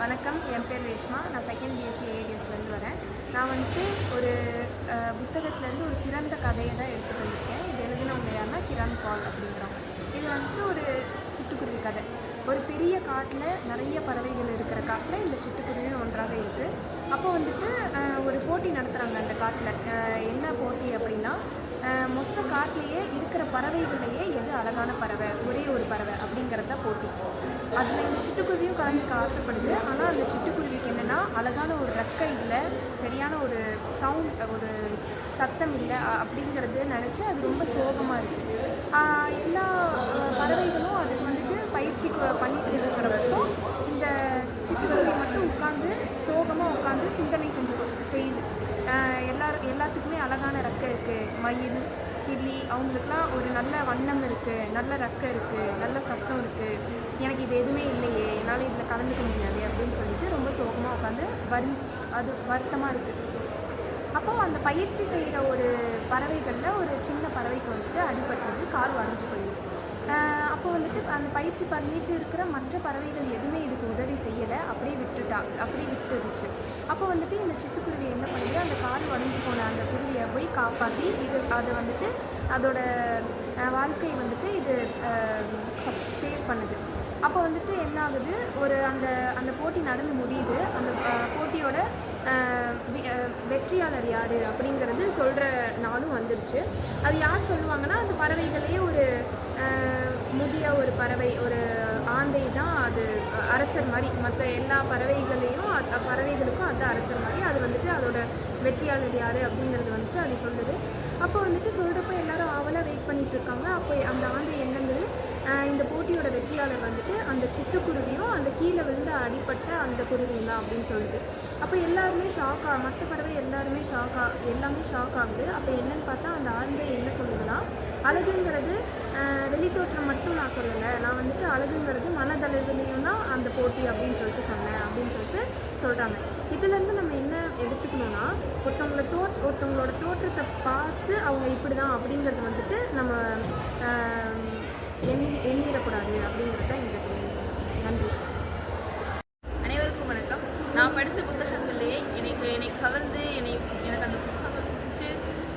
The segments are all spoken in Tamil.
வணக்கம் என் பேர் ரேஷ்மா. நான் செகண்ட் பிஎஸ்சி ஏடிஎஸ்லேருந்து வரேன். நான் வந்துட்டு ஒரு புத்தகத்துலேருந்து ஒரு சிறந்த கதையை தான் எடுத்துகிட்டு வந்திருக்கேன் இது எழுதினவங்க யாருன்னா கிரண் பால் அப்படிங்கிறவங்க. இது வந்துட்டு ஒரு சிட்டுக்குருவி கதை. ஒரு பெரிய காட்டில் நிறைய பறவைகள் இருக்கிற காட்டில் இந்த சிட்டுக்குருவியும் ஒன்றாக இருக்குது அப்போ வந்துட்டு ஒரு போட்டி நடத்துகிறாங்க அந்த காட்டில். என்ன போட்டி அப்படின்னா மொத்த காட்டிலேயே இருக்கிற பறவைகள்லையே எது அழகான பறவை? ஒரே ஒரு பறவை அப்படிங்கிறது தான் போட்டி. அதில் இந்த சிட்டுக்குருவியும் கலந்துக்க ஆசைப்படுது. ஆனால் அந்த சிட்டுக்குருவிக்கு என்னென்னா அழகான ஒரு ரெக்கை இல்லை சரியான ஒரு சவுண்ட் ஒரு சத்தம் இல்லை அப்படிங்கிறது நினச்சி அது ரொம்ப சோகமாக இருக்குது எல்லா பறவைகளும் அதுக்கு வந்துட்டு பயிற்சி பண்ணிட்டு இருக்கிறப்போ இந்த சிட்டுக்குருவி மட்டும் உட்காந்து சோகமாக உட்காந்து சிந்தனை செஞ்சு செய்யுது எல்லாரும் எல்லா ரெக்கை இருக்குது மயில் கிளி அவங்களுக்குலாம் ஒரு நல்ல வண்ணம் இருக்குது நல்ல ரெக்கை இருக்குது நல்ல சத்தம் இருக்குது எனக்கு இது எதுவுமே இல்லையே. என்னால் இதில் கலந்துக்க முடியாது அப்படின்னு சொல்லிட்டு ரொம்ப சோகமாக உட்காந்து வரு அது வருத்தமாக இருக்குது அப்போது அந்த பயிற்சி செய்கிற ஒரு பறவைகளில் ஒரு சின்ன பறவைக்கு வந்துட்டு அடிபட்டது கால் உடஞ்சி போயிடுது அப்போ வந்துட்டு அந்த பயிற்சி பண்ணிட்டு இருக்கிற மற்ற பறவைகள் எதுவுமே இதுக்கு உதவி செய்யலை. அப்படியே விட்டுட்டா அப்படியே விட்டுருச்சு அப்போ வந்துட்டு இந்த சிட்டுக்குருவி என்ன பண்ணுது? அந்த கால் உடஞ்சி போன அந்த குருவியை போய் காப்பாற்றி இது அதை வந்துட்டு அதோட வாழ்க்கை வந்துட்டு இது சேவ் பண்ணுது. அப்போ வந்துட்டு என்ன ஆகுது? ஒரு அந்த அந்த போட்டி நடந்து முடியுது. அந்த போட்டியோட வெற்றியாளர் யார் அப்படிங்கிறது சொல்கிற நாளும் வந்துருச்சு. அது யார் சொல்லுவாங்கன்னா அந்த பறவைகளையே ஒரு ஆஹ் ஒரு பறவை ஒரு ஆந்தை தான் அது அரசர் மாதிரி மற்ற எல்லா பறவைகளையும் பறவைகளுக்கும் அது அரசர் மாதிரி. அது வந்துட்டு அதோட வெற்றியாளர் யார் அப்படிங்கிறது வந்துட்டு அது சொல்லுது. அப்போ வந்துட்டு சொல்கிறப்ப எல்லாரும் ஆவலாக வெயிட் பண்ணிட்டு இருக்காங்க. அப்போ அந்த ஆந்தை என்ன இந்த போட்டியோட வெற்றியாளர் வந்துட்டு அந்த சிட்டுக்குருவியும் அந்த கீழே விழுந்து அடிப்பட்ட அந்த குருவியும் தான் அப்படின்னு சொல்லுது. அப்போ எல்லாருமே ஷாக் மற்ற பறவை எல்லாருமே ஷாக் எல்லாமே ஷாக் ஆகுது. அப்போ என்னன்னு பார்த்தா அந்த ஆந்தை என்ன சொல்லுதுன்னா அழகுங்கிறது வெளித்தோற்றம் மட்டும் நான் சொல்லலை. நான் வந்துட்டு அழகுங்கிறது மனதளவுலையும் தான் அந்த போட்டி அப்படின்னு சொல்லிட்டு சொன்னேன் அப்படின்னு சொல்லிட்டு சொல்கிறாங்க இதுலேருந்து நம்ம என்ன எடுத்துக்கணும்னா ஒருத்தவங்கள தோ ஒருத்தவங்களோட தோற்றத்தை பார்த்து அவங்க இப்படி தான் அப்படிங்கிறது வந்துட்டு நம்ம எண்ணி எண்ணிடக்கூடாது அப்படிங்கிறது தான் இந்த நன்றி. அனைவருக்கும் வணக்கம். நான் படித்த புத்தகங்கள்லேயே எனக்கு என்னை கவர்ந்து என்னை எனக்கு அந்த புத்தகங்கள் பிடிச்சி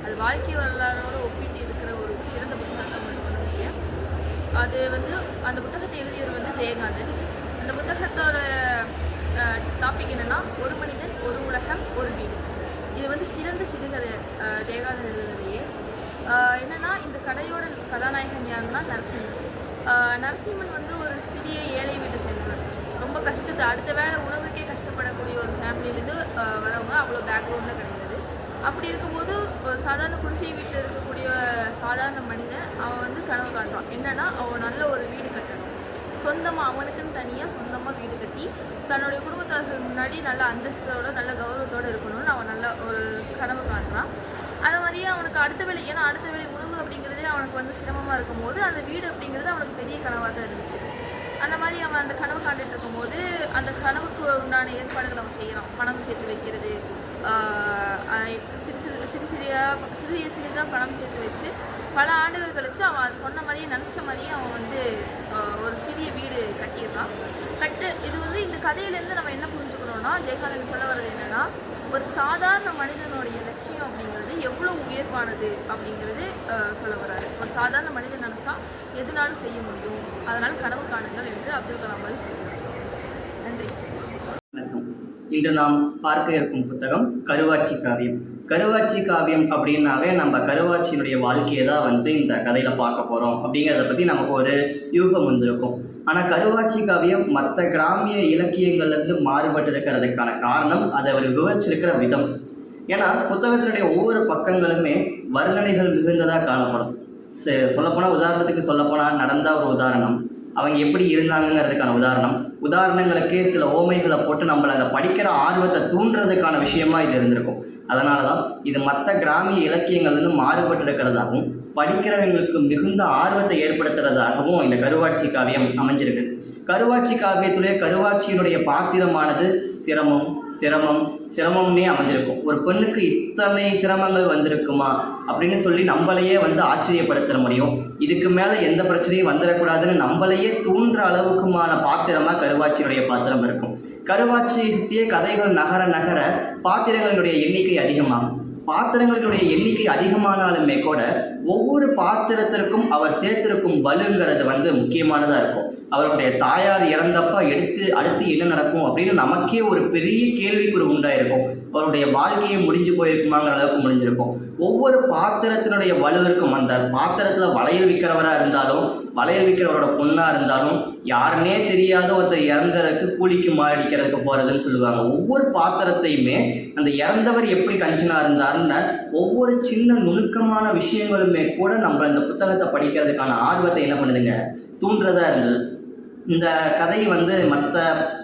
அது வாழ்க்கை வரலாறோடு ஒப்பிட்டு இருக்கிற ஒரு சிறந்த புத்தகத்தை மட்டும் பண்ண முடியும் அது வந்து அந்த புத்தகத்தை எழுதியவர் வந்து ஜெயகாந்தன். அந்த புத்தகத்தோட டாபிக் என்னன்னா ஒரு மனிதன் ஒரு உலகம் ஒரு வீடு. இது வந்து சிறந்த சிறுகதை ஜெயகாந்தன் எழுதுனதையே என்னன்னா இந்த கடையோட கதாநாயகன் யாருன்னா நரசிம்மன். நரசிம்மன் வந்து ஒரு சிறிய ஏழை வீட்டை சேர்ந்தவர். ரொம்ப கஷ்டத்தை அடுத்த வேளை உணவுக்கே கஷ்டப்படக்கூடிய ஒரு ஃபேமிலியிலேருந்து வரவங்க அவ்வளோ பேக்ரவுண்டில் கிடையாது. அப்படி இருக்கும்போது ஒரு சாதாரண குடிசை வீட்டில் இருக்கக்கூடிய சாதாரண மனிதன் அவன் வந்து கனவு காண்றான் என்னன்னா அவன் நல்ல ஒரு வீடு கட்டணும். சொந்தமாக அவனுக்குன்னு தனியாக சொந்தமாக வீடு கட்டி தன்னுடைய குடும்பத்தார்கள் முன்னாடி நல்ல அந்தஸ்தோட நல்ல கௌரவத்தோடு இருக்கணும்னு அவன் நல்ல ஒரு கனவு காண்றான் அது மாதிரியே அவனுக்கு அடுத்த வேலை ஏன்னா அடுத்த வேலை உணவு அப்படிங்கிறதே அவனுக்கு வந்து சிரமமாக இருக்கும்போது அந்த வீடு அப்படிங்கிறது அவனுக்கு பெரிய கனவாக தான் இருந்துச்சு. அந்த மாதிரி அவன் அந்த கனவு காண்டுட்டு இருக்கும்போது அந்த கனவுக்கு உண்டான ஏற்பாடுகள் அவன் செய்யறான் பணம் சேர்த்து வைக்கிறது சிறு சிறு சிறு சிறியாக சிறிய சிறிதாக பணம் சேர்த்து வச்சு பல ஆண்டுகள் கழித்து அவன் சொன்ன மாதிரியே நினச்ச மாதிரியே அவன் வந்து ஒரு சிறிய வீடு கட்டியிருந்தான். கட்டு இது வந்து இந்த கதையிலேருந்து நம்ம என்ன புரிஞ்சுக்கணும்னா ஜெயகாலன் சொல்ல வர்றது என்னென்னா ஒரு சாதாரண மனிதனுடைய லட்சியம் அப்படிங்கிறது எவ்வளோ உயர்வானது அப்படிங்கிறது சொல்ல வராரு. ஒரு சாதாரண மனிதன் நினச்சா எதுனாலும் செய்ய முடியும். அதனால் கனவு காணுங்கள் என்று அப்துல் கலாம் மாதிரி நன்றி. வணக்கம். இன்று நாம் பார்க்க இருக்கும் புத்தகம் கருவாட்சி காவியம். கருவாட்சி காவியம் அப்படின்னாவே நம்ம கருவாட்சியினுடைய வாழ்க்கையை தான் வந்து இந்த கதையில் பார்க்க போகிறோம் அப்படிங்கிறத பற்றி நமக்கு ஒரு யூகம் வந்திருக்கும். ஆனால் கருவாட்சி காவியம் மற்ற கிராமிய இலக்கியங்கள்லேருந்து மாறுபட்டு இருக்கிறதுக்கான காரணம் அதை அவர் விவரிச்சிருக்கிற விதம். ஏன்னா புத்தகத்தினுடைய ஒவ்வொரு பக்கங்களுமே வர்ணனைகள் மிகுந்ததாக காணப்படும். சொல்லப்போனால் உதாரணத்துக்கு சொல்லப்போனால் நடந்த ஒரு உதாரணம். அவங்க எப்படி இருந்தாங்கங்கிறதுக்கான உதாரணம். உதாரணங்களுக்கே சில ஓமைகளை போட்டு நம்மளை அதை படிக்கிற ஆர்வத்தை தூண்டுறதுக்கான விஷயமா இது இருந்திருக்கும். அதனால தான் இது மற்ற கிராமிய இலக்கியங்கள்லேருந்து மாறுபட்டு இருக்கிறதாகவும் படிக்கிறவங்களுக்கு மிகுந்த ஆர்வத்தை ஏற்படுத்துறதாகவும் இந்த கருவாட்சி காவியம் அமைஞ்சிருக்குது கருவாட்சி காவியத்திலே கருவாட்சியினுடைய பாத்திரமானது சிரமம் சிரமம் சிரமம்னே அமைஞ்சிருக்கும். ஒரு பெண்ணுக்கு இத்தனை சிரமங்கள் வந்திருக்குமா அப்படின்னு சொல்லி நம்மளையே வந்து ஆச்சரியப்படுத்த முடியும். இதுக்கு மேலே எந்த பிரச்சனையும் வந்துடக்கூடாதுன்னு நம்மளையே தூண்டுற அளவுக்குமான பாத்திரமாக கருவாச்சியினுடைய பாத்திரம் இருக்கும். கருவாச்சியை சுற்றியே கதைகள் நகர நகர பாத்திரங்களினுடைய எண்ணிக்கை அதிகமாகும். பாத்திரங்களுடைய எண்ணிக்கை அதிகமானாலுமே கூட ஒவ்வொரு பாத்திரத்திற்கும் அவர் சேர்த்திருக்கும் வலுங்கிறது வந்து முக்கியமானதாக இருக்கும். அவருடைய தாயார் இறந்தப்ப எடுத்து அடுத்து என்ன நடக்கும் அப்படின்னு நமக்கே ஒரு பெரிய கேள்விக்குறி உண்டாயிருக்கும். அவருடைய வாழ்க்கையை முடிஞ்சு போயிருக்குமாங்கிற அளவுக்கு முடிஞ்சிருக்கும். ஒவ்வொரு பாத்திரத்தினுடைய வலுவிற்கும் அந்த பாத்திரத்தில் வளையல் விற்கிறவராக இருந்தாலும் வளையல் விற்கிறவரோட பொண்ணாக இருந்தாலும் யாருன்னே தெரியாத ஒருத்தர் இறந்ததுக்கு கூலிக்கு மாரடிக்கிறதுக்கு போகிறதுன்னு சொல்லுவாங்க. ஒவ்வொரு பாத்திரத்தையுமே அந்த இறந்தவர் எப்படி கஞ்சனாக இருந்தாருன்னு ஒவ்வொரு சின்ன நுணுக்கமான விஷயங்களுமே கூட நம்ம இந்த புத்தகத்தை படிக்கிறதுக்கான ஆர்வத்தை என்ன பண்ணுதுங்க? தூண்டுறதா இருந்தது. இந்த கதை வந்து மற்ற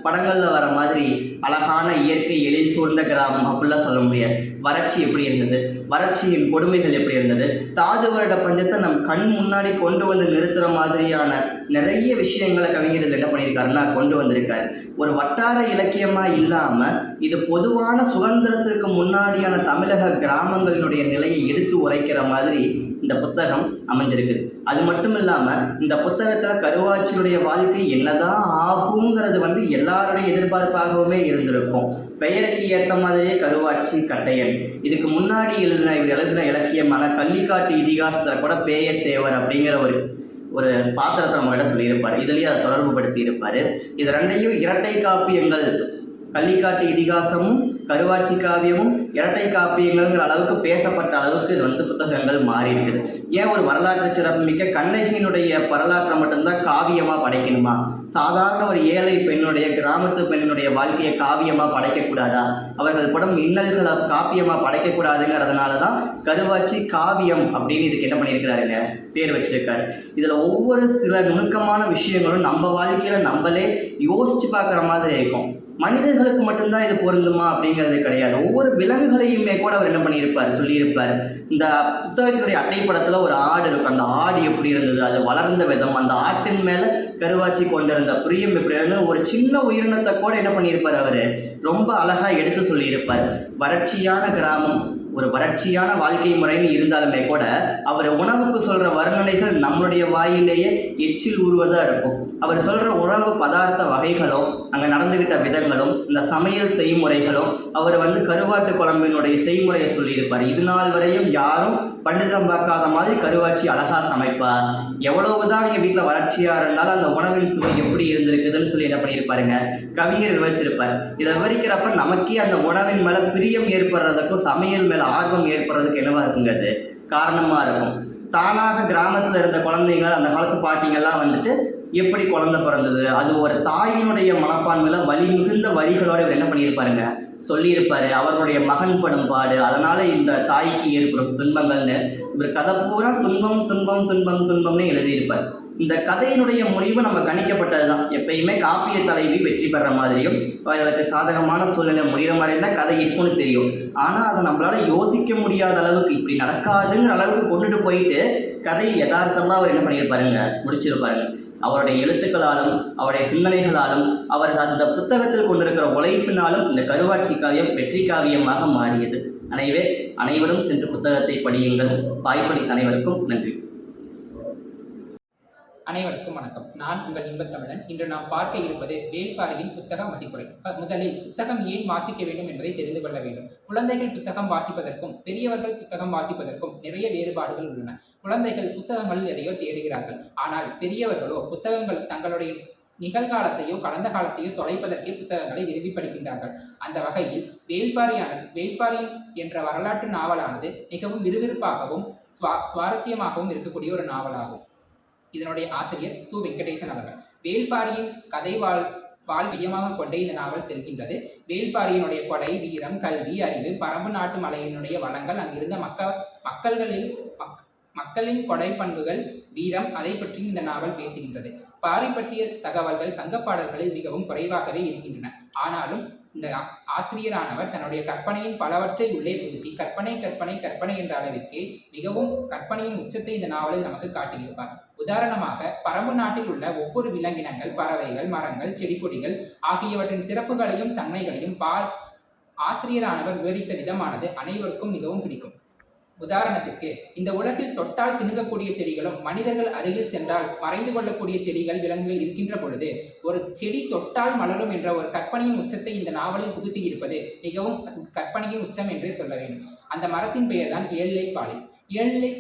படங்களில் வர மாதிரி அழகான இயற்கை எழில் சூழ்ந்த கிராமம் அப்படிலாம் சொல்ல முடியாது. வறட்சி எப்படி இருந்தது? வறட்சியின் கொடுமைகள் எப்படி இருந்தது? தாது வருட பஞ்சத்தை நம் கண் முன்னாடி கொண்டு வந்து நிறுத்துகிற மாதிரியான நிறைய விஷயங்களை கவிஞர் இதில் என்ன பண்ணியிருக்காருன்னா கொண்டு வந்திருக்காரு. ஒரு வட்டார இலக்கியமாக இல்லாமல் இது பொதுவான சுதந்திரத்திற்கு முன்னாடியான தமிழக கிராமங்களினுடைய நிலையை எடுத்து உரைக்கிற மாதிரி இந்த புத்தகம் அமைஞ்சிருக்குது அது மட்டும் இல்லாமல் இந்த புத்தகத்தில் கருவாச்சியுடைய வாழ்க்கை என்னதான் ஆகுங்கிறது வந்து எல்லாருடைய எதிர்பார்ப்பாகவுமே இருந்திருக்கும். பெயருக்கு ஏற்ற மாதிரியே கருவாச்சி கட்டையன். இதுக்கு முன்னாடி எழுதின இவர் எழுதின இலக்கியமான கள்ளிக்காட்டு இதிகாசத்தில் கூட பேயர் தேவர் அப்படிங்கிற ஒரு ஒரு பாத்திரத்தை நம்மகிட்ட சொல்லியிருப்பார். இதுலேயே அதை தொடர்பு படுத்தி இருப்பார் இது ரெண்டையும் இரட்டை காப்பியங்கள் பள்ளிக்காட்டு இதிகாசமும் கருவாச்சி காவியமும் இரட்டை காப்பியங்கள்ங்கிற அளவுக்கு பேசப்பட்ட அளவுக்கு இது வந்து புத்தகங்கள் மாறி இருக்குது. ஏன் ஒரு வரலாற்று சிறப்புமிக்க கண்ணகியினுடைய வரலாற்றை மட்டும்தான் காவியமாக படைக்கணுமா? சாதாரண ஒரு ஏழை பெண்ணுடைய கிராமத்து பெண்ணுடைய வாழ்க்கையை காவியமாக படைக்கக்கூடாதா? அவர்கள் படம் இன்னல்களை காப்பியமாக படைக்கக்கூடாதுங்கிறதுனால தான் கருவாட்சி காவியம் அப்படின்னு இதுக்கு என்ன பண்ணியிருக்கிறாருங்க? பேர் வச்சிருக்காரு. இதில் ஒவ்வொரு சில நுணுக்கமான விஷயங்களும் நம்ம வாழ்க்கையில் நம்மளே யோசித்து பார்க்குற மாதிரி இருக்கும். மனிதர்களுக்கு மட்டும்தான் இது பொருந்துமா அப்படிங்கிறது கிடையாது. ஒவ்வொரு விலங்குகளையுமே கூட அவர் என்ன பண்ணியிருப்பார் சொல்லியிருப்பார். இந்த புத்தகத்தினுடைய அட்டைப்படத்தில் ஒரு ஆடு இருக்கும். அந்த ஆடு எப்படி இருந்தது? அது வளர்ந்த விதம் அந்த ஆட்டின் மேலே கருவாச்சி கொண்டிருந்த பிரியம் எப்படி இருந்தது? ஒரு சின்ன உயிரினத்தை கூட என்ன பண்ணியிருப்பார் அவர்? ரொம்ப அழகாக எடுத்து சொல்லியிருப்பார். வறட்சியான கிராமம் ஒரு வறட்சியான வாழ்க்கை முறைன்னு இருந்தாலுமே கூட அவர் உணவுக்கு சொல்கிற வர்ணனைகள் நம்மளுடைய வாயிலேயே எச்சில் ஊறுவதாக இருக்கும். அவர் சொல்கிற உணவு பதார்த்த வகைகளும் அங்கே நடந்துக்கிட்ட விதங்களும் இந்த சமையல் செய்முறைகளும் அவர் வந்து கருவாட்டு குழம்பினுடைய செய்முறையை சொல்லியிருப்பார். இது நாள் வரையும் யாரும் பண்டிதம் பார்க்காத மாதிரி கருவாச்சி அழகாக சமைப்பார். எவ்வளவுதான் நீங்கள் வீட்டில் வறட்சியாக இருந்தாலும் அந்த உணவின் சுவை எப்படி இருந்திருக்குதுன்னு சொல்லி என்ன பண்ணியிருப்பாருங்க? கவிஞர் விவரிச்சிருப்பார் இதை விவரிக்கிறப்ப நமக்கே அந்த உணவின் மேலே பிரியம் ஏற்படுறதுக்கும் சமையல் மேலே ஆர்வம் ஏற்படுறதுக்கு என்னவா இருக்குங்க அது காரணமாக இருக்கும். தானாக கிராமத்தில் இருந்த குழந்தைங்க அந்த காலத்து பாட்டிங்கெல்லாம் வந்துட்டு எப்படி குழந்தை பிறந்தது? அது ஒரு தாயினுடைய மனப்பான்மையில் வலி மிகுந்த வரிகளோடு இவர் என்ன பண்ணியிருப்பாருங்க? சொல்லியிருப்பார். அவருடைய மகன் படும் பாடு அதனால் இந்த தாய்க்கு ஏற்படும் துன்பங்கள்னு இவர் கதை பூரா துன்பம் துன்பம் துன்பம் துன்பம்னு எழுதியிருப்பார். இந்த கதையினுடைய முடிவு நம்ம கணிக்கப்பட்டது தான் எப்பயுமே காப்பிய தலைவி வெற்றி பெற மாதிரியும் அவர்களுக்கு சாதகமான சூழ்நிலை முடிகிற மாதிரி தான் கதை இருக்கும்னு தெரியும். ஆனால் அதை நம்மளால் யோசிக்க முடியாத அளவுக்கு இப்படி நடக்காதுங்கிற அளவுக்கு கொண்டுட்டு போயிட்டு கதை யதார்த்தமாக அவர் என்ன பண்ணியிருப்பாருங்க முடிச்சிருப்பாருங்க. அவருடைய எழுத்துக்களாலும் அவருடைய சிந்தனைகளாலும் அவர் அந்த புத்தகத்தில் கொண்டிருக்கிற உழைப்பினாலும் இந்த கருவாட்சி காவியம் வெற்றி காவியமாக மாறியது. அனைவே அனைவரும் சென்று புத்தகத்தை படியுங்கள். வாய்ப்பளித்த அனைவருக்கும் நன்றி. அனைவருக்கும் வணக்கம். நான் உங்கள் இன்பத்தமிழன். இன்று நாம் பார்க்க இருப்பது வேல்பாரியின் புத்தக மதிப்புரை. முதலில் புத்தகம் ஏன் வாசிக்க வேண்டும் என்பதை தெரிந்து கொள்ள வேண்டும். குழந்தைகள் புத்தகம் வாசிப்பதற்கும் பெரியவர்கள் புத்தகம் வாசிப்பதற்கும் நிறைய வேறுபாடுகள் உள்ளன. குழந்தைகள் புத்தகங்களில் எதையோ தேடுகிறார்கள். ஆனால் பெரியவர்களோ புத்தகங்கள் தங்களுடைய நிகழ்காலத்தையோ கடந்த காலத்தையோ தொலைப்பதற்கே புத்தகங்களை விரும்பி படிக்கின்றார்கள் அந்த வகையில் வேல்பாரியானது வேல்பாரி என்ற வரலாற்று நாவலானது மிகவும் விறுவிறுப்பாகவும் சுவா சுவாரஸ்யமாகவும் இருக்கக்கூடிய ஒரு நாவலாகும். இதனுடைய ஆசிரியர் சு. வெங்கடேசன் அவர்கள். வேல்பாரியின் கதை வாழ் வாழ்வியமாக கொண்டே இந்த நாவல் செல்கின்றது. வேல்பாரியினுடைய கொடை வீரம் கல்வி அறிவு பரம்பு நாட்டு மலையினுடைய வளங்கள் அங்கிருந்த மக்கள் மக்கள்களில் மக்- மக்களின் கொடை பண்புகள் வீரம் அதை பற்றி இந்த நாவல் பேசுகின்றது. பாரி பற்றிய தகவல்கள் சங்க பாடல்களில் மிகவும் குறைவாகவே இருக்கின்றன. ஆனாலும் இந்த ஆசிரியரானவர் தன்னுடைய கற்பனையின் பலவற்றை உள்ளே புகுத்தி கற்பனை கற்பனை கற்பனை என்ற அளவிற்கு மிகவும் கற்பனையின் உச்சத்தை இந்த நாவலில் நமக்கு காட்டியிருப்பார். உதாரணமாக பரம்பு நாட்டில் உள்ள ஒவ்வொரு விலங்கினங்கள் பறவைகள் மரங்கள் செடி கொடிகள் ஆகியவற்றின் சிறப்புகளையும் தன்மைகளையும் பார் ஆசிரியரானவர் விவரித்த விதமானது அனைவருக்கும் மிகவும் பிடிக்கும். உதாரணத்துக்கு இந்த உலகில் தொட்டால் சிணுங்கக்கூடிய செடிகளும் மனிதர்கள் அருகில் சென்றால் மறைந்து கொள்ளக்கூடிய செடிகள் விலங்குகள் இருக்கின்ற பொழுது ஒரு செடி தொட்டால் மலரும் என்ற ஒரு கற்பனையின் உச்சத்தை இந்த நாவலில் புகுத்தி இருப்பது மிகவும் கற்பனையின் உச்சம் என்றே சொல்ல வேண்டும். அந்த மரத்தின் பெயர்தான் ஏழிலை பாலை ஏழிலை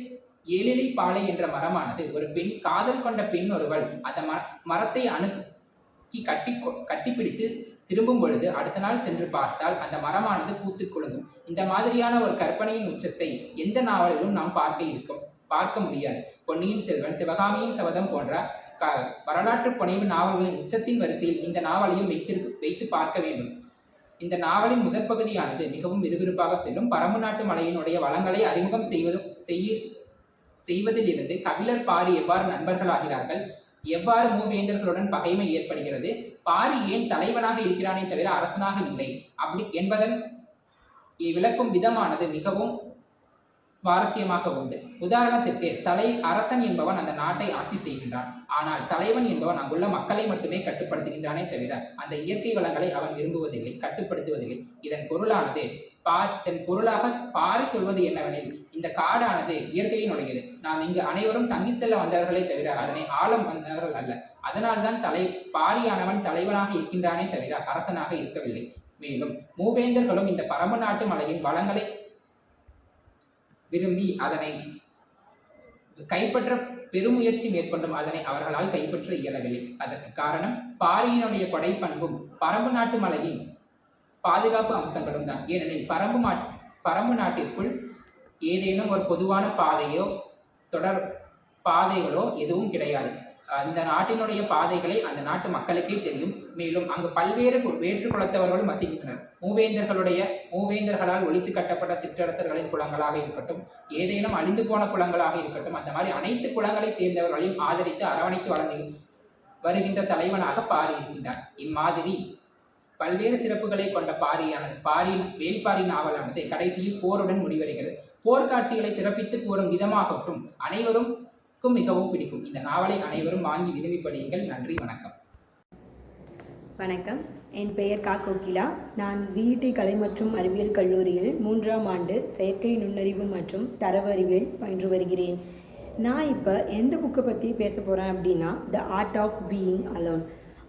ஏழிலை பாலை என்ற மரமானது ஒரு பெண் காதல் கொண்ட பெண் ஒருவள் அந்த மரத்தை அணுக்கி கட்டி கட்டிப்பிடித்து திரும்பும் பொழுது அடுத்த நாள் சென்று பார்த்தால் அந்த மரமானது பூத்து குலுங்கும். இந்த மாதிரியான ஒரு கற்பனையின் உச்சத்தை எந்த நாவலிலும் நாம் பார்க்க இருக்கும் பார்க்க முடியாது. பொன்னியின் செல்வன் சிவகாமியின் சபதம் போன்ற க வரலாற்று புனைவு நாவல்களின் உச்சத்தின் வரிசையில் இந்த நாவலையும் வைத்திருக்கு வைத்து பார்க்க வேண்டும். இந்த நாவலின் முதற் பகுதியானது மிகவும் விறுவிறுப்பாக செல்லும். பரம்பு நாட்டு மலையினுடைய வளங்களை அறிமுகம் செய்வதும் செய்ய செய்வதிலிருந்து கபிலர் பாரி எவ்வாறு நண்பர்களாகிறார்கள் எவ்வாறு மூவேந்தர்களுடன் பகைமை ஏற்படுகிறது? பாரி ஏன் தலைவனாக இருக்கிறானே தவிர அரசனாக இல்லை. அப்படி என்பதன் விளக்கும் விதமானது மிகவும் சுவாரஸ்யமாக உண்டு. உதாரணத்திற்கு தலை அரசன் என்பவன் அந்த நாட்டை ஆட்சி செய்கின்றான். ஆனால் தலைவன் என்பவன் அங்குள்ள மக்களை மட்டுமே கட்டுப்படுத்துகின்றானே தவிர அந்த இயற்கை வளங்களை அவன் விரும்புவதில்லை கட்டுப்படுத்துவதில்லை. இதன் பொருளானது பா இதன் பொருளாக பாரி சொல்வது என்னவெனில் இந்த காடானது இயற்கையினுடையது நாம் இங்கு அனைவரும் தங்கி செல்ல வந்தவர்களே தவிர அதனை ஆழம் வந்தவர்கள் அல்ல. அதனால்தான் தலை பாரியானவன் தலைவனாக இருக்கின்றானே தவிர அரசனாக இருக்கவில்லை. மேலும் மூவேந்தர்களும் இந்த பரம்பு நாட்டு மலையின் வளங்களை விரும்பி அதனை கைப்பற்ற பெருமுயற்சி மேற்கொண்டும் அதனை அவர்களால் கைப்பற்ற இயலவில்லை. அதற்கு காரணம் பாரியினுடைய படைப்பண்பும் பரம்பு நாட்டு மலையின் பாதுகாப்பு அம்சங்களும் தான். ஏனெனில் பரம்பு மா பரம்பு நாட்டிற்குள் ஏதேனும் ஒரு பொதுவான பாதையோ தொடர் பாதைகளோ எதுவும் கிடையாது. அந்த நாட்டினுடைய பாதைகளை அந்த நாட்டு மக்களுக்கே தெரியும். மேலும் அங்கு பல்வேறு வேற்று குலத்தவர்களும் வசிக்கின்றனர். மூவேந்தர்களுடைய மூவேந்தர்களால் ஒழித்து கட்டப்பட்ட சிற்றரசர்களின் குலங்களாக இருக்கட்டும் ஏதேனும் அழிந்து போன குளங்களாக இருக்கட்டும் அந்த மாதிரி அனைத்து குலங்களை சேர்ந்தவர்களையும் ஆதரித்து அரவணைத்து வழங்கி வருகின்ற தலைவனாக பாரி இருக்கின்றார் இம்மாதிரி பல்வேறு சிறப்புகளை கொண்ட பாரியானது. பாரி வேல்பாரி நாவலானது கடைசியில் போருடன் முடிவடைகிறது. போர்க்காட்சிகளை சிறப்பித்து கூறும் விதமாகட்டும் அனைவருக்கும் மிகவும் பிடிக்கும். இந்த நாவலை அனைவரும் வாங்கி விரும்பி படியுங்கள் நன்றி வணக்கம். வணக்கம். என் பெயர் கா. கோகிலா. நான் விஇடி கலை மற்றும் அறிவியல் கல்லூரியில் மூன்றாம் ஆண்டு செயற்கை நுண்ணறிவு மற்றும் தரவு அறிவியல் பயின்று வருகிறேன். நான் இப்போ எந்த புக்கை பற்றி பேச போகிறேன் அப்படின்னா the art of being alone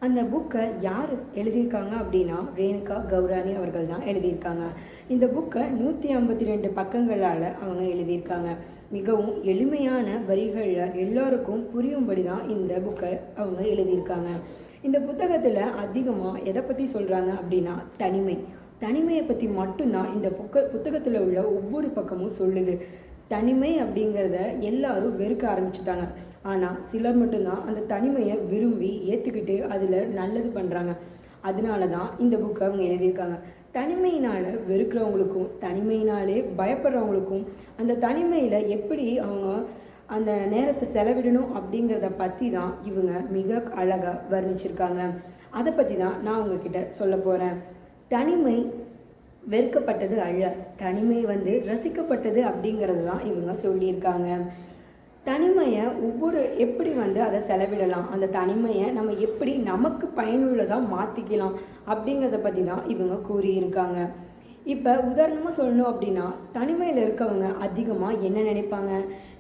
அந்த புக்கை யார் எழுதியிருக்காங்க அப்படின்னா ரேணுகா கௌராணி அவர்கள் தான் எழுதியிருக்காங்க. இந்த புக்கை நூற்றி ஐம்பத்தி ரெண்டு பக்கங்களால் அவங்க எழுதியிருக்காங்க. மிகவும் எளிமையான வரிகளில் எல்லோருக்கும் புரியும்படி தான் இந்த புக்கை அவங்க எழுதியிருக்காங்க. இந்த புத்தகத்தில் அதிகமாக எதை பற்றி சொல்கிறாங்க அப்படின்னா தனிமை. தனிமையை பற்றி மட்டும்தான் இந்த புக்க புத்தகத்தில் உள்ள ஒவ்வொரு பக்கமும் சொல்லுது. தனிமை அப்படிங்கிறத எல்லாரும் வெறுக்க ஆரம்பிச்சுட்டாங்க. ஆனால் சிலர் மட்டும்தான் அந்த தனிமையை விரும்பி ஏற்றுக்கிட்டு அதில் நல்லது பண்ணுறாங்க அதனால தான் இந்த புக்கை அவங்க எழுதியிருக்காங்க. தனிமையினால் வெறுக்கிறவங்களுக்கும் தனிமையினாலே பயப்படுறவங்களுக்கும் அந்த தனிமையில் எப்படி அவங்க அந்த நேரத்தை செலவிடணும் அப்படிங்கிறத பற்றி தான் இவங்க மிக அழகாக வர்ணிச்சிருக்காங்க. அதை பற்றி தான் நான் உங்ககிட்ட சொல்ல போகிறேன் தனிமை வெறுக்கப்பட்டது அல்ல தனிமை வந்து ரசிக்கப்பட்டது அப்படிங்கிறது தான் இவங்க சொல்லியிருக்காங்க. தனிமையை ஒவ்வொரு எப்படி வந்து அதை செலவிடலாம்? அந்த தனிமையை நம்ம எப்படி நமக்கு பயனுள்ளதாக மாற்றிக்கலாம் அப்படிங்கிறத பற்றி தான் இவங்க கூறியிருக்காங்க. இப்போ உதாரணமாக சொல்லணும் அப்படின்னா தனிமையில் இருக்கவங்க அதிகமாக என்ன நினைப்பாங்க?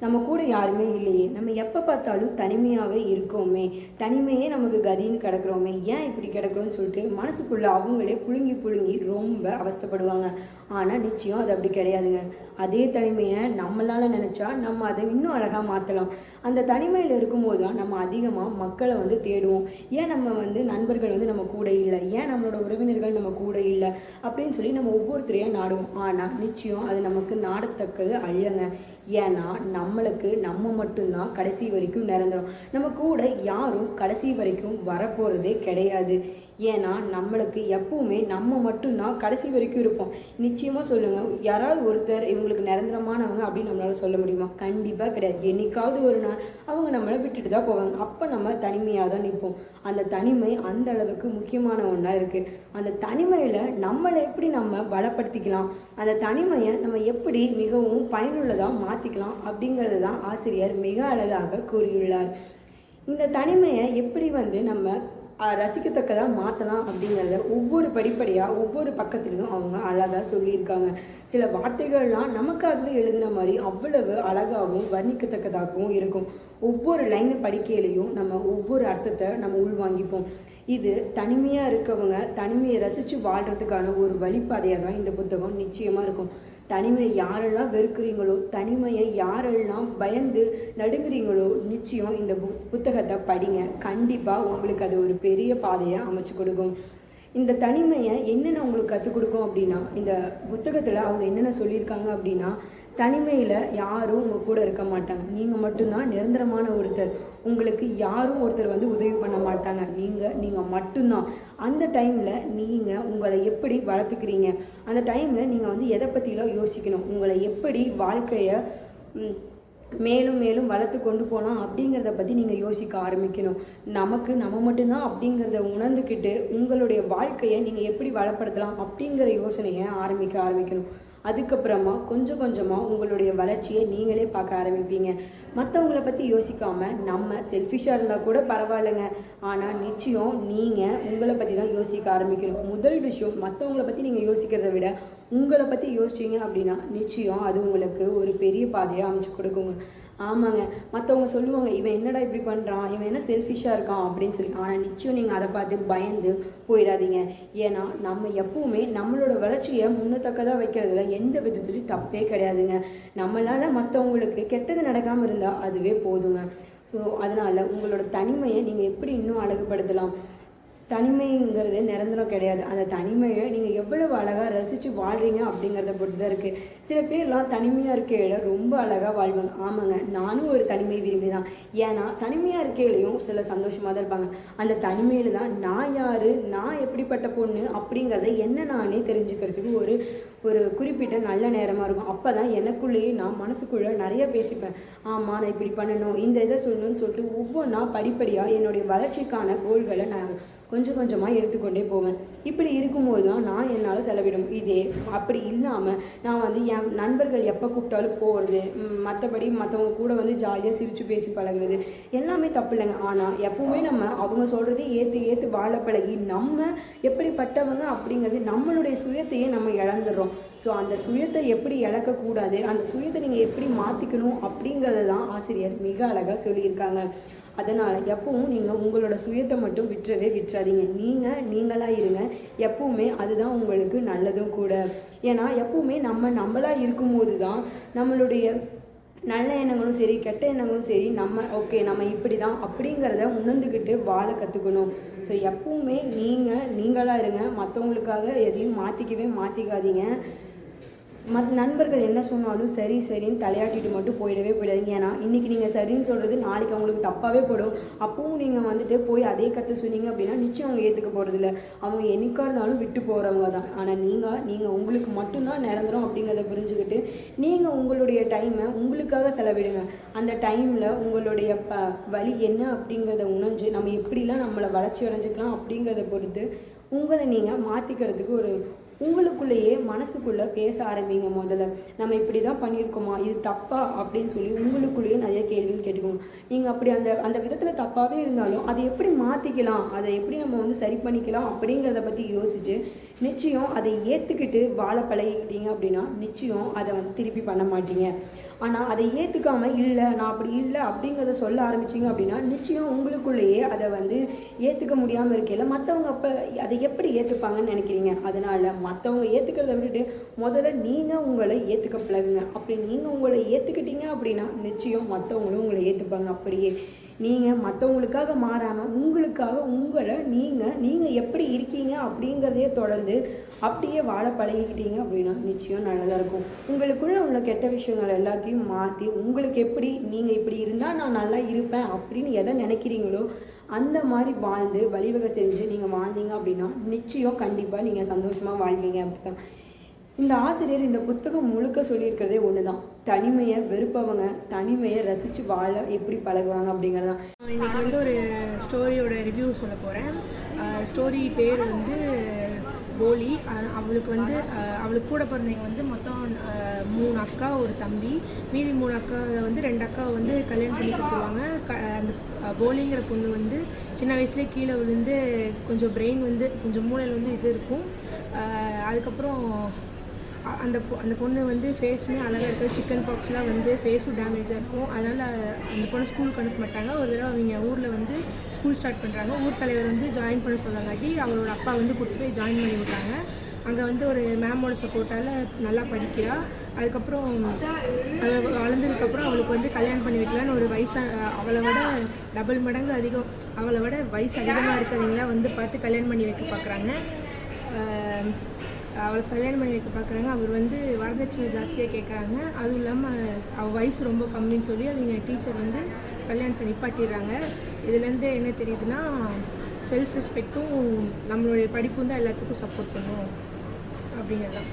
நம்ம கூட யாருமே இல்லையே. நம்ம எப்போ பார்த்தாலும் தனிமையாகவே இருக்கோமே. தனிமையே நமக்கு கதின்னு கிடக்குறோமே. ஏன் இப்படி கிடக்குறோம்னு சொல்லிட்டு மனசுக்குள்ளே அவங்களே புழுங்கி புழுங்கி ரொம்ப அவஸ்தப்படுவாங்க. ஆனால் நிச்சயம் அது அப்படி கிடையாதுங்க. அதே தனிமையை நம்மளால் நினச்சா நம்ம அதை இன்னும் அழகாக மாற்றலாம் அந்த தனிமையில் இருக்கும்போது தான் நம்ம அதிகமாக மக்களை வந்து தேடுவோம். ஏன் நம்ம வந்து நண்பர்கள் வந்து நம்ம கூட இல்லை? ஏன் நம்மளோட உறவினர்கள் நம்ம கூட இல்லை? அப்படின்னு சொல்லி நம்ம ஒவ்வொருத்தரையும் நாடுவோம். ஆனால் நிச்சயம் அது நமக்கு நாடத்தக்கது அல்லங்க. ஏன்னா நம்மளுக்கு நம்ம மட்டும்தான் கடைசி வரைக்கும் நிரந்தரம். நம்ம கூட யாரும் கடைசி வரைக்கும் வரப்போகிறதே கிடையாது. ஏன்னா நம்மளுக்கு எப்பவுமே நம்ம மட்டும்தான் கடைசி வரைக்கும் இருப்போம். நிச்சயமாக சொல்லுங்கள் யாராவது ஒருத்தர் இவங்களுக்கு நிரந்தரமானவங்க அப்படின்னு நம்மளால் சொல்ல முடியுமா? கண்டிப்பாக கிடையாது. என்றைக்காவது ஒரு நாள் அவங்க நம்மளை விட்டுட்டு தான் போவாங்க. அப்போ நம்ம தனிமையாக தான் நிற்போம். அந்த தனிமை அந்த அளவுக்கு முக்கியமான ஒன்றா இருக்குது அந்த தனிமையில் நம்மளை எப்படி நம்ம பலப்படுத்திக்கலாம் அந்த தனிமையை நம்ம எப்படி மிகவும் பயனுள்ளதாக மாற்றிக்கலாம் அப்படிங்கிறது தான் ஆசிரியர் மிக அழகாக கூறியுள்ளார். இந்த தனிமையை எப்படி வந்து நம்ம ரசிக்கத்தக்கதாக மாற்றலாம் அப்படிங்கிறத ஒவ்வொரு படிப்படியாக ஒவ்வொரு பக்கத்துலேயும் அவங்க அழகாக சொல்லியிருக்காங்க. சில வார்த்தைகள்லாம் நமக்காகவே எழுதின மாதிரி அவ்வளவு அழகாகவும் வர்ணிக்கத்தக்கதாகவும் இருக்கும். ஒவ்வொரு லைன் படிக்கையிலையும் நம்ம ஒவ்வொரு அர்த்தத்தை நம்ம உள்வாங்கிப்போம். இது தனிமையாக இருக்கவங்க தனிமையை ரசித்து வாழ்கிறதுக்கான ஒரு வழிப்பாதையாக தான் இந்த புத்தகம் நிச்சயமாக இருக்கும். தனிமையை யாரெல்லாம் வெறுக்கிறீங்களோ தனிமையை யாரெல்லாம் பயந்து நடுங்குறீங்களோ நிச்சயம் இந்த புக் புத்தகத்தை படிங்க. கண்டிப்பாக உங்களுக்கு அது ஒரு பெரிய பாதையை அமைச்சு கொடுக்கும். இந்த தனிமையை என்னென்ன உங்களுக்கு கற்றுக் கொடுக்கும் அப்படின்னா இந்த புத்தகத்தில் அவங்க என்னென்ன சொல்லியிருக்காங்க அப்படின்னா தனிமையில் யாரும் உங்கள் கூட இருக்க மாட்டாங்க. நீங்கள் மட்டும்தான் நிரந்தரமான ஒருத்தர். உங்களுக்கு யாரும் ஒருத்தர் வந்து உதவி பண்ண மாட்டாங்க. நீங்கள் நீங்கள் மட்டும்தான். அந்த டைமில் நீங்கள் உங்களை எப்படி வளர்த்துக்கிறீங்க? அந்த டைமில் நீங்கள் வந்து எதை பற்றிலாம் யோசிக்கணும். உங்களை எப்படி வாழ்க்கையை மேலும் மேலும் வளர்த்து கொண்டு போகலாம் அப்படிங்கிறத பற்றி நீங்கள் யோசிக்க ஆரம்பிக்கணும். நமக்கு நம்ம மட்டும்தான் அப்படிங்கிறத உணர்ந்துக்கிட்டு உங்களுடைய வாழ்க்கையை நீங்கள் எப்படி வளப்படுத்தலாம் அப்படிங்கிற யோசனையை ஆரம்பிக்க ஆரம்பிக்கணும். அதுக்கப்புறமா கொஞ்சம் கொஞ்சமாக உங்களுடைய வளர்ச்சியை நீங்களே பார்க்க ஆரம்பிப்பீங்க. மற்றவங்கள பற்றி யோசிக்காமல் நம்ம செல்ஃபிஷாக இருந்தால் கூட பரவாயில்லைங்க. ஆனால் நிச்சயம் நீங்கள் உங்களை பற்றி தான் யோசிக்க ஆரம்பிக்கணும். முதல் விஷயம் மற்றவங்கள பற்றி நீங்கள் யோசிக்கிறத விட உங்களை பற்றி யோசிச்சீங்க அப்படின்னா நிச்சயம் அது உங்களுக்கு ஒரு பெரிய பாதையாக அமைச்சு கொடுக்குங்க. ஆமாங்க. மற்றவங்க சொல்லுவாங்க இவன் என்னடா இப்படி பண்ணுறான் இவன் என்ன செல்ஃபிஷாக இருக்கான்? அப்படின்னு சொல்லி. ஆனால் நிச்சயம் நீங்கள் அதை பார்த்து பயந்து போயிடாதீங்க. ஏன்னா நம்ம எப்பவுமே நம்மளோட வளர்ச்சியை முன்னத்தக்கதாக வைக்கிறதுல எந்த விதத்துலையும் தப்பே கிடையாதுங்க. நம்மளால் மற்றவங்களுக்கு கெட்டது நடக்காமல் இருந்தால் அதுவே போதுங்க. ஸோ அதனால் உங்களோட தனிமையை நீங்கள் எப்படி இன்னும் அழகுபடுத்தலாம்? தனிமைங்கிறது நிரந்தரம் கிடையாது. அந்த தனிமையை நீங்கள் எவ்வளவு அழகாக ரசித்து வாழ்றீங்க அப்படிங்கிறத பொறுத்து தான் இருக்குது சில பேர்லாம் தனிமையாக இருக்கையில ரொம்ப அழகாக வாழ்வாங்க. ஆமாங்க நானும் ஒரு தனிமை விரும்பி தான் ஏன்னா தனிமையாக இருக்கையிலையும் சில சந்தோஷமாக தான் இருப்பாங்க. அந்த தனிமையில் தான் நான் யார் நான் எப்படிப்பட்ட பொண்ணு அப்படிங்கிறத என்ன நானே தெரிஞ்சுக்கிறதுக்கு ஒரு ஒரு குறிப்பிட்ட நல்ல நேரமாக இருக்கும். அப்போ தான் எனக்குள்ளேயே நான் மனசுக்குள்ளே நிறைய பேசிப்பேன். ஆமாம் நான் இப்படி பண்ணணும் இந்த இதை சொல்லணும்னு சொல்லிட்டு ஒவ்வொன்றா படிப்படியாக என்னுடைய வளர்ச்சிக்கான கோல்களை நான் கொஞ்சம் கொஞ்சமாக எடுத்துக்கொண்டே போவேன். இப்படி இருக்கும்போது தான் நான் என்னால் செலவிடும். இதே அப்படி இல்லாமல் நான் வந்து என் நண்பர்கள் எப்போ கூப்பிட்டாலும் போகிறது மற்றபடி மற்றவங்க கூட வந்து ஜாலியாக சிரித்து பேசி பழகுறது எல்லாமே தப்பு இல்லைங்க. ஆனால் எப்பவுமே நம்ம அவங்க சொல்கிறதே ஏற்று ஏற்று வாழ பழகி நம்ம எப்படிப்பட்டவங்க அப்படிங்கிறது நம்மளுடைய சுயத்தையே நம்ம இழந்துடுறோம். ஸோ அந்த சுயத்தை எப்படி இழக்கக்கூடாது அந்த சுயத்தை நீங்கள் எப்படி மாற்றிக்கணும் அப்படிங்கிறத தான் ஆசிரியர் மிக அழகாக சொல்லியிருக்காங்க. அதனால் எப்பவும் நீங்கள் உங்களோட சுயத்தை மட்டும் விட்டுறவே விட்டுறாதீங்க. நீங்கள் நீங்களாக இருங்க. எப்பவுமே அதுதான் உங்களுக்கு நல்லதும் கூட. ஏன்னா எப்பவுமே நம்ம நம்மளாக இருக்கும்போது தான் நம்மளுடைய நல்ல எண்ணங்களும் சரி கெட்ட எண்ணங்களும் சரி நம்ம ஓகே நம்ம இப்படி தான் அப்படிங்கிறத உணர்ந்துக்கிட்டு வாழ கற்றுக்கணும் ஸோ எப்பவுமே நீங்கள் நீங்களாக இருங்க. மற்றவங்களுக்காக எதையும் மாற்றிக்கவே மாற்றிக்காதீங்க மற்ற நண்பர்கள் என்ன சொன்னாலும் சரி சரின்னு தலையாட்டிட்டு மட்டும் போயிடவே போயிடாதீங்க. ஏன்னா இன்றைக்கி நீங்கள் சரின்னு சொல்கிறது நாளைக்கு அவங்களுக்கு தப்பாகவே போடும் அப்பவும் நீங்கள் வந்துட்டு போய் அதே கருத்தை சொன்னீங்க அப்படின்னா நிச்சயம் அவங்க ஏற்றுக்க போகிறதில்ல அவங்க என்னைக்காக இருந்தாலும் விட்டு போகிறவங்க தான். ஆனால் நீங்கள் நீங்கள் உங்களுக்கு மட்டும்தான் நிரந்தரம் அப்படிங்கிறத புரிஞ்சுக்கிட்டு நீங்கள் உங்களுடைய டைமை உங்களுக்காக செலவிடுங்க. அந்த டைமில் உங்களுடைய ப வழி என்ன அப்படிங்கிறத உணர்ந்து நம்ம எப்படிலாம் நம்மளை வளர்ச்சி அடைஞ்சிக்கலாம் அப்படிங்கிறத பொறுத்து உங்களை நீங்கள் மாற்றிக்கிறதுக்கு ஒரு உங்களுக்குள்ளேயே மனசுக்குள்ளே பேச ஆரம்பிங்க முதல்ல. நம்ம இப்படி தான் பண்ணியிருக்கோமா? இது தப்பா? அப்படின்னு சொல்லி உங்களுக்குள்ளேயே நிறைய கேள்விகள் கேட்டுக்கோங்க. நீங்கள் அப்படி அந்த அந்த விதத்தில் தப்பாகவே இருந்தாலும் அதை எப்படி மாற்றிக்கலாம் அதை எப்படி நம்ம வந்து சரி பண்ணிக்கலாம் அப்படிங்கிறத பற்றி யோசிச்சு நிச்சயம் அதை ஏற்றுக்கிட்டு வாழ பழகிக்கிட்டீங்க அப்படின்னா நிச்சயம் அதை வந்து திருப்பி பண்ண மாட்டீங்க. ஆனால் அதை ஏற்றுக்காம இல்லை நான் அப்படி இல்லை அப்படிங்கிறத சொல்ல ஆரம்பிச்சிங்க அப்படின்னா நிச்சயம் உங்களுக்குள்ளேயே அதை வந்து ஏற்றுக்க முடியாமல் இருக்கையில் மற்றவங்க அப்போ அதை எப்படி ஏற்றுப்பாங்கன்னு நினைக்கிறீங்க? அதனால் மற்றவங்க ஏற்றுக்கிறத விட்டுட்டு முதல்ல நீங்கள் உங்களை ஏற்றுக்க பழகுங்க. அப்படி நீங்கள் உங்களை ஏற்றுக்கிட்டீங்க அப்படின்னா நிச்சயம் மற்றவங்களும் உங்களை ஏற்றுப்பாங்க அப்படியே. நீங்கள் மற்றவங்களுக்காக மாறாமல் உங்களுக்காக உங்களை நீங்கள் நீங்கள் எப்படி இருக்கீங்க அப்படிங்கிறதையே தொடர்ந்து அப்படியே வாழ பழகிக்கிட்டீங்க அப்படின்னா நிச்சயம் நல்லதாக இருக்கும். உங்களுக்குள்ள உள்ள கெட்ட விஷயங்கள் எல்லாத்தையும் மாற்றி உங்களுக்கு எப்படி நீங்கள் இப்படி இருந்தால் நான் நல்லா இருப்பேன் அப்படின்னு எதை நினைக்கிறீங்களோ அந்த மாதிரி வாழ்ந்து வழிவகை செஞ்சு நீங்கள் வாழ்ந்தீங்க அப்படின்னா நிச்சயம் கண்டிப்பாக நீங்கள் சந்தோஷமாக வாழ்வீங்க அப்படின்னா இந்த ஆசிரியர் இந்த புத்தகம் முழுக்க சொல்லியிருக்கிறதே ஒன்று தான் தனிமையை வெறுப்பவங்க தனிமையை ரசித்து வாழ எப்படி பழகுவாங்க அப்படிங்கிறது தான் இன்னைக்கு வந்து ஒரு ஸ்டோரியோட ரிவ்யூ சொல்ல போகிறேன் ஸ்டோரி பேர் வந்து போலி. அவளுக்கு வந்து அவளுக்கு கூட பிறந்தவங்க வந்து மொத்தம் மூணு அக்கா ஒரு தம்பி. மீதி மூணு அக்கா வந்து ரெண்டு அக்கா வந்து கல்யாணம் பண்ணி கொடுத்துருவாங்க. க அந்த கோலிங்கிற போலிங்கிற பொண்ணு வந்து சின்ன வயசுலேயே கீழே விழுந்து கொஞ்சம் பிரெயின் வந்து கொஞ்சம் மூளையில் வந்து இது இருக்கும். அதுக்கப்புறம் அந்த பொ- அந்த பொண்ணு வந்து ஃபேஸுமே அழகாக இருக்குது சிக்கன் பாக்ஸ்லாம் வந்து ஃபேஸும் டேமேஜாக இருக்கும். அதனால் அந்த பொண்ணு ஸ்கூலுக்கு அனுப்ப மாட்டாங்க. ஒரு தடவை அவங்க ஊரில் வந்து ஸ்கூல் ஸ்டார்ட் பண்ணுறாங்க ஊர் தலைவர் வந்து ஜாயின் பண்ண சொன்னங்காட்டி அவரோட அப்பா வந்து கூட்டு போய் ஜாயின் பண்ணி விட்டாங்க. அங்கே வந்து ஒரு மேமோட சப்போர்ட்டால் நல்லா படிக்கிறா. அதுக்கப்புறம் வளர்ந்ததுக்கப்புறம் அவளுக்கு வந்து கல்யாணம் பண்ணி வைக்கலான்னு ஒரு வயசா அவளை விட டபுள் மடங்கு அதிகம் அவளை விட வயசு அதிகமாக இருக்கிறவங்களாம் வந்து பார்த்து கல்யாணம் பண்ணி வைக்க பார்க்குறாங்க அவளை கல்யாணம் பண்ணி வைக்க பார்க்குறாங்க. அவர் வந்து வரதட்சணை ஜாஸ்தியாக கேட்குறாங்க அதுவும் இல்லாமல் அவள் வயசு ரொம்ப கம்மின்னு சொல்லி அவங்க டீச்சர் வந்து கல்யாணத்தை நிப்பாட்டிடுறாங்க. இதுலேருந்து என்ன தெரியுதுன்னா செல்ஃப் ரெஸ்பெக்ட்டும் நம்மளுடைய படிப்பும் தான் எல்லாத்துக்கும் சப்போர்ட் பண்ணும். அப்படிங்கிறதான்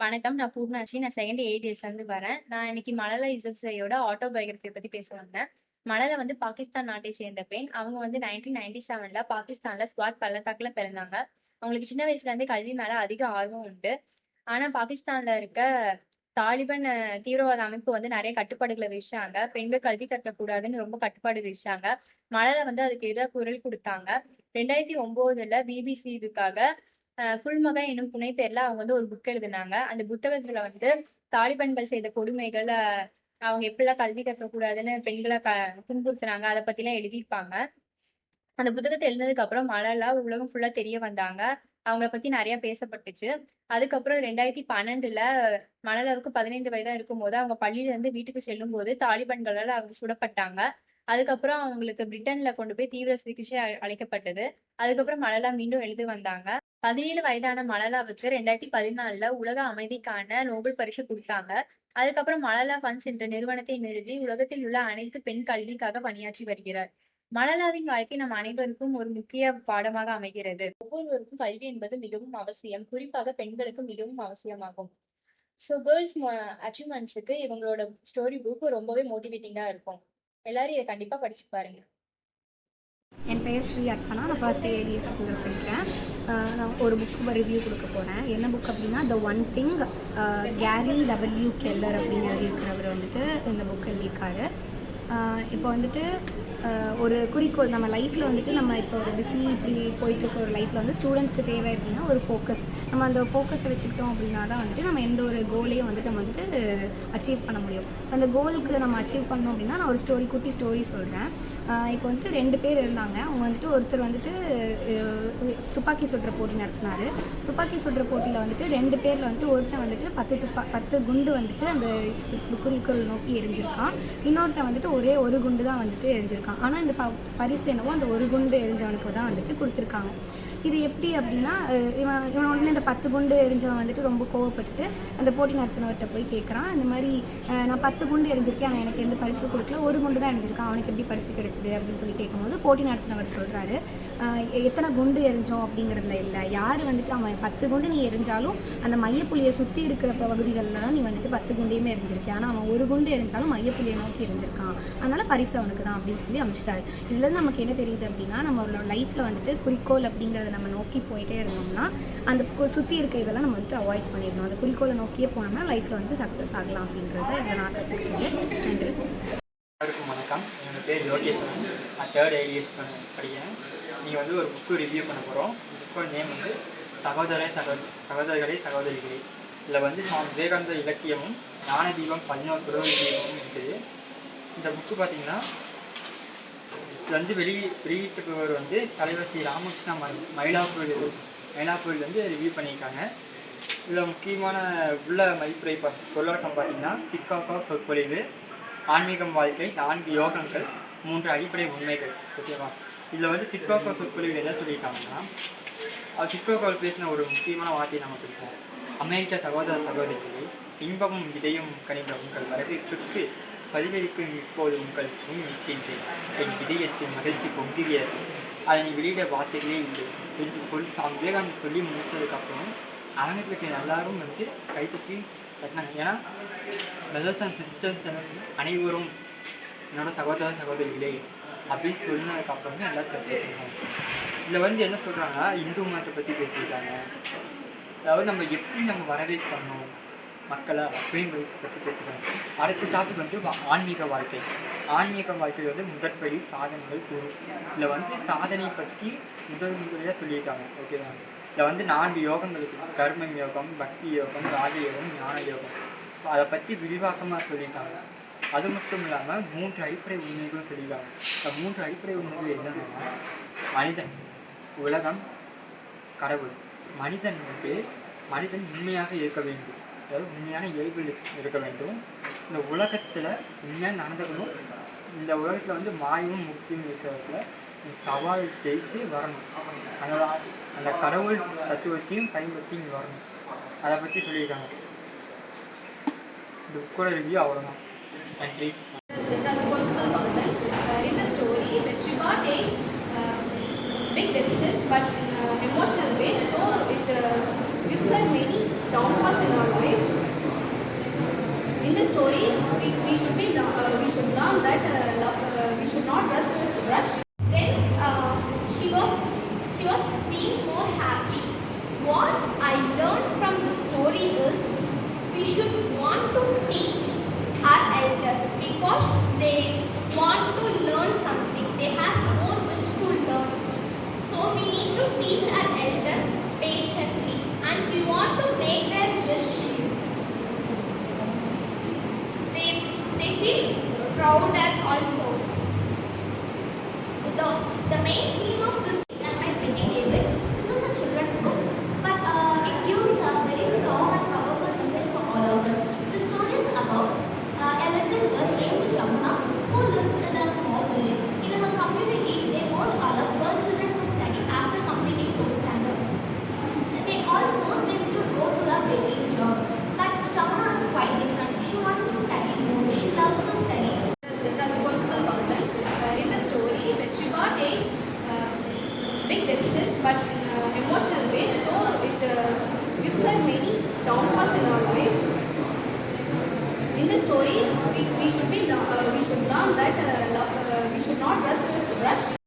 வணக்கம். நான் பூர்ணாச்சி. நான் செகண்ட் எயிட் இருந்து வரேன். நான் இன்னைக்கு மலலா இசப்சையோட ஆட்டோபயோகிராஃபியை பத்தி பேச வந்தேன். மலலா வந்து பாகிஸ்தான் நாட்டை சேர்ந்த பெண். அவங்க வந்து நைன்டீன் நைன்டி செவன்ல பாகிஸ்தான்ல ஸ்வாத் பள்ளத்தாக்குல பிறந்தாங்க. அவங்களுக்கு சின்ன வயசுல இருந்தே கல்வி மேல அதிக ஆர்வம் உண்டு. ஆனா பாகிஸ்தான்ல இருக்க தாலிபான் தீவிரவாத அமைப்பு வந்து நிறைய கட்டுப்பாடுகளை விதிச்சாங்க. பெண்கள் கல்வி கட்டக்கூடாதுன்னு ரொம்ப கட்டுப்பாடு விதிச்சாங்க. மலரை வந்து அதுக்கு எதிராக குரல் கொடுத்தாங்க. ரெண்டாயிரத்தி ஒன்பதுல பிபிசி இதுக்காக அஹ் குல்மகன் என்னும் புனை பேர்ல அவங்க வந்து ஒரு புக் எழுதினாங்க. அந்த புத்தகத்துல வந்து தாலிபான்கள் செய்த கொடுமைகள் அவங்க எப்படிலாம் கல்வி கற்கக்கூடாதுன்னு பெண்களை க துன்புறுத்துனாங்க அதை பத்திலாம் எழுதியிருப்பாங்க. அந்த புத்தகத்தை எழுதினதுக்கு அப்புறம் மலலா உலகம் ஃபுல்லா தெரிய வந்தாங்க. அவங்கள பத்தி நிறைய பேசப்பட்டுச்சு. அதுக்கப்புறம் ரெண்டாயிரத்தி பன்னெண்டுல மலலாவுக்கு பதினைந்து வயதா இருக்கும்போது அவங்க பள்ளியில இருந்து வீட்டுக்கு செல்லும் போது தாலிபான்களால அவங்க சுடப்பட்டாங்க. அதுக்கப்புறம் அவங்களுக்கு பிரிட்டன்ல கொண்டு போய் தீவிர சிகிச்சை அழைக்கப்பட்டது அளிக்கப்பட்டது. அதுக்கப்புறம் மலலா மீண்டும் எழுதி வந்தாங்க. பதினேழு வயதான மலலாவுக்கு ரெண்டாயிரத்தி பதினாலுல உலக அமைதிக்கான நோபல் பரிசு கொடுத்தாங்க. அதுக்கப்புறம் மலலா ஃபண்ட்ஸ் என்ற நிறுவனத்தை நிறுவி உலகத்தில் உள்ள அனைத்து பெண் கல்விக்காக பணியாற்றி வருகிறார். மலலாவின் வாழ்க்கை நம் அனைவருக்கும் ஒரு முக்கிய பாடமாக அமைகிறது. ஒவ்வொருவருக்கும் கல்வி என்பது மிகவும் அவசியம். குறிப்பாக பெண்களுக்கு மிகவும் அவசியமாகும். ஸோ கேர்ள்ஸ் அச்சீவ்மெண்ட்ஸுக்கு இவங்களோட ஸ்டோரி புக் ரொம்பவே மோட்டிவேட்டிங்கா இருக்கும். எல்லாரும் இதை கண்டிப்பா படிச்சு பாருங்க. என் பெயர் ஸ்ரீ அர்ப்பனா. நான் ஃபர்ஸ்ட் ஏடிஎஸ் ஸ்கூலில் படிக்கிறேன். நான் ஒரு புக் ரிவ்யூ கொடுக்க போகிறேன் என்ன புக் அப்படின்னா the one thing Gary W Keller அப்படின்னு எழுதியிருக்கிறவர் வந்துட்டு இந்த புக் எழுதியிருக்காரு. இப்போ வந்துட்டு ஒரு குறிக்கோள் நம்ம லைஃப்பில் வந்துட்டு நம்ம இப்போ ஒரு பிஸி இப்படி போயிட்டுருக்க ஒரு லைஃப்பில் வந்து ஸ்டூடெண்ட்ஸ்க்கு தேவை அப்படின்னா ஒரு ஃபோக்கஸ் நம்ம அந்த ஃபோக்கஸை வச்சுக்கிட்டோம் அப்படின்னா தான் வந்துட்டு நம்ம எந்த ஒரு கோலையும் வந்துட்டு நம்ம வந்துட்டு அச்சீவ் பண்ண முடியும். அந்த கோலுக்கு நம்ம அச்சீவ் பண்ணோம் அப்படின்னா நான் ஒரு ஸ்டோரி குட்டி ஸ்டோரி சொல்கிறேன் இப்போ வந்துட்டு ரெண்டு பேர் இருந்தாங்க. அவங்க வந்துட்டு ஒருத்தர் வந்துட்டு துப்பாக்கி சுடுற போட்டி நடத்தினார். துப்பாக்கி சுடுற போட்டியில் வந்துட்டு ரெண்டு பேரில் வந்துட்டு ஒருத்தன் வந்துட்டு பத்து துப்பா பத்து குண்டு வந்துட்டு அந்த குறிக்கோள் நோக்கி எரிஞ்சிருக்கான். இன்னொருத்தன் வந்துட்டு ஒரே ஒரு குண்டு தான் வந்துட்டு எரிஞ்சிருக்கான். ஆனால் இந்த ப பரிசு என்னவோ அந்த ஒரு குண்டு எரிஞ்சவனுக்கு தான் வந்துட்டு கொடுத்துருக்காங்க. இது எப்படி அப்படின்னா இவன் இவன் உடனே இந்த பத்து குண்டு எரிஞ்சவன் வந்துட்டு ரொம்ப கோவப்பட்டு அந்த போட்டி நடத்தினவர்கிட்ட போய் கேட்குறான் இந்த மாதிரி நான் பத்து குண்டு எரிஞ்சிருக்கேன் ஆனால் எனக்கு எந்த பரிசு கொடுக்கல. ஒரு குண்டு தான் எரிஞ்சிருக்கான் அவனுக்கு எப்படி பரிசு கிடைச்சது அப்படின்னு சொல்லி கேட்கும்போது போட்டி நடத்தினவர் சொல்கிறாரு எத்தனை குண்டு எரிஞ்சோம் அப்படிங்கிறதுல இல்லை. யார் வந்துட்டு அவன் பத்து குண்டு நீ எரிஞ்சாலும் அந்த மையப்புள்ளியை சுற்றி இருக்கிற பகுதிகளில் தான் நீ வந்துட்டு பத்து குண்டையுமே எரிஞ்சிருக்கேன் ஆனால் அவன் ஒரு குண்டு எரிஞ்சாலும் மையப்புள்ளியை நோக்கி எரிஞ்சிருக்கான் அதனால் பரிசு அவனுக்கு தான் அப்படின்னு சொல்லி அமைச்சிட்டாரு. இதுலேருந்து நமக்கு என்ன தெரியுது அப்படின்னா நம்மளோட லைஃப்பில் வந்துட்டு குறிக்கோள் அப்படிங்கிறது நம்ம நோக்கி போயிட்டே இருந்தோம்னா அந்த சுற்றி இருக்க இதெல்லாம் நம்ம வந்துட்டு அவாய்ட் பண்ணிடணும். அந்த குறிக்கோளை நோக்கியே போனோம்னா லைஃப்பில் வந்து சக்ஸஸ் ஆகலாம் அப்படின்றத இதை நான் கற்றுக்கிட்டேன் நன்றி. எல்லாருக்கும் வணக்கம். என்னோடய பேர் யோகேஸ்வரன் நான் தேர்ட் ஐடிஎஸ் படிக்கிறேன். நீங்கள் வந்து ஒரு புக்கு ரிவ்யூ பண்ண போகிறோம் புக்கோட நேம் வந்து சகோதர சகோ சகோதரர்களே சகோதரிகளே. இதில் வந்து சுவாமி விவேகானந்த இலக்கியமும் ஞான தீபம் பதினோரு சுடர் தீபமும் இருக்குது. இந்த புக்கு பார்த்தீங்கன்னா வந்து வெளி வெளியிட்டவர் வந்து தலைவர் ஸ்ரீ ராமகிருஷ்ணா ம மயிலாப்பூர் மயிலாப்பூரில் வந்து ரிவ்யூ பண்ணியிருக்காங்க. இதில் முக்கியமான உள்ள மதிப்புரை பா சொல்லடக்கம் பார்த்தீங்கன்னா திக்காக்கா சொற்பொழிவு ஆன்மீகம் வாழ்க்கை நான்கு யோகங்கள் மூன்று அடிப்படை உண்மைகள் ஓகேவா? இதில் வந்து சிக்காக்கா சொற்பொழிவு என்ன சொல்லியிருக்காங்கன்னா அது சிக்காக்கால் பேசின ஒரு முக்கியமான வார்த்தையை நமக்கு இருக்கும் அமெரிக்க சகோதர சகோதரிகளே இன்பமும் இதயம் கணிந்த உங்கள் வரவேற்புக்கு இப்போது உங்கள் முன் நிற்கின்றேன். என் விடயத்தின் மகிழ்ச்சி பொங்கியது அதை நீ வெளியிட வார்த்தைகளே இல்லை. என்று சொல் சுவாமி விவேகானந்தர் சொல்லி முடித்ததுக்கப்புறம் அரங்கத்தில் எல்லாரும் வந்து கைத்தட்டி கட்டினாங்க. ஏன்னா பிரதர்ஸ் அண்ட் சிஸ்டர்ஸ் அனைவரும் என்னோட சகோதர சகோதரிகளே அப்படின்னு சொன்னதுக்கப்புறம் தான் எல்லாம் தெரிஞ்சுக்கணும் இதில் வந்து என்ன சொல்கிறாங்கன்னா இந்து மதத்தை பற்றி பேசியிருக்காங்க. அதாவது நம்ம எப்படி நம்ம வரவேற்பு பண்ணணும் மக்களை அப்படிங்கிறத பற்றி பேசுகிறாங்க அடுத்த டாபிக் வந்து ஆன்மீக வாழ்க்கை. ஆன்மீக வாழ்க்கை வந்து முதற்படி சாதனைகள் குரு இதில் வந்து சாதனை பற்றி முதல் முறையாக சொல்லியிருக்காங்க. ஓகேவா இதில் வந்து நான்கு யோகங்கள் இருக்குது கர்ம யோகம் பக்தி யோகம் ராஜயோகம் ஞான யோகம். அதை பற்றி விரிவாக்கமாக சொல்லியிருக்காங்க. அது மட்டும் இல்லாமல் மூன்று அடிப்படை உண்மைகளும் சொல்லியிருக்காங்க. இந்த மூன்று அடிப்படை உண்மைகள் என்னென்னா மனிதன் உலகம் கடவுள். மனிதன் வந்து மனிதன் உண்மையாக இருக்க வேண்டும். அதாவது உண்மையான இயல்பில் இருக்க வேண்டும். இந்த உலகத்தில் உண்மையாக நடந்துக்கணும்? இந்த உலகத்தில் வந்து மாயமும் முக்தியும் இருக்கிறதுல சவால் ஜெயிச்சு வரணும். அந்த அந்த கடவுள் தத்துவத்தையும் பயன்படுத்தி இங்கே வரணும். அதை பற்றி சொல்லியிருக்காங்க. இந்த புக்கோட ரிவ்யூ அவ்வளோதான் நன்றி. Uh, uh, big decisions but in an uh, emotional way, so it uh, gives her many downfalls in our life. In the story, we, we should be uh, we should learn that uh, uh, we should not rush. rush. Then uh, she was she was being more happy. What I learned from the story is we should want to teach our elders because they want to learn something. They have more wish to learn. So we need to teach our elders want to make their wish. They they feel prouder also. The, the main theme of